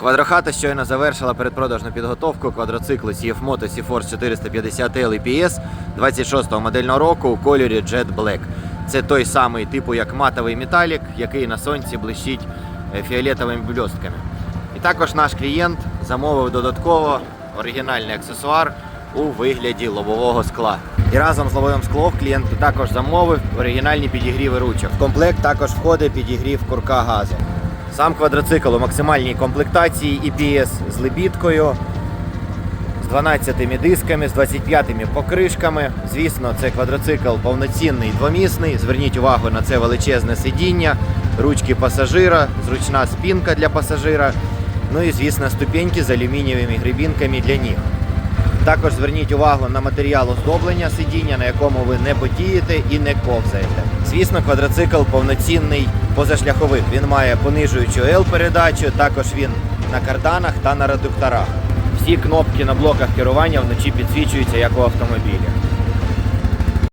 Квадрохата щойно завершила передпродажну підготовку квадроциклу CF Moto C-Force 450 L EPS 26-го модельного року у кольорі Jet Black. Це той самий типу як матовий металік, який на сонці блищить е, фіолетовими бльостками. І також наш клієнт замовив додатково оригінальний аксесуар у вигляді лобового скла. І разом з лобовим склом клієнт також замовив оригінальні підігріви ручок. В комплект також входить підігрів курка газу. Сам квадроцикл у максимальній комплектації EPS з лебідкою, з 12 дисками, з 25 покришками. Звісно, це квадроцикл повноцінний двомісний. Зверніть увагу на це величезне сидіння, ручки пасажира, зручна спинка для пасажира. Ну і звісно, ступеньки з алюмінієвими грибінками для ніг. Також зверніть увагу на матеріал оздоблення сидіння, на якому ви не потієте і не ковзаєте. Звісно, квадроцикл повноцінний позашляховик. Він має понижуючу L-передачу, також він на карданах та на редукторах. Всі кнопки на блоках керування вночі підсвічуються як у автомобілі.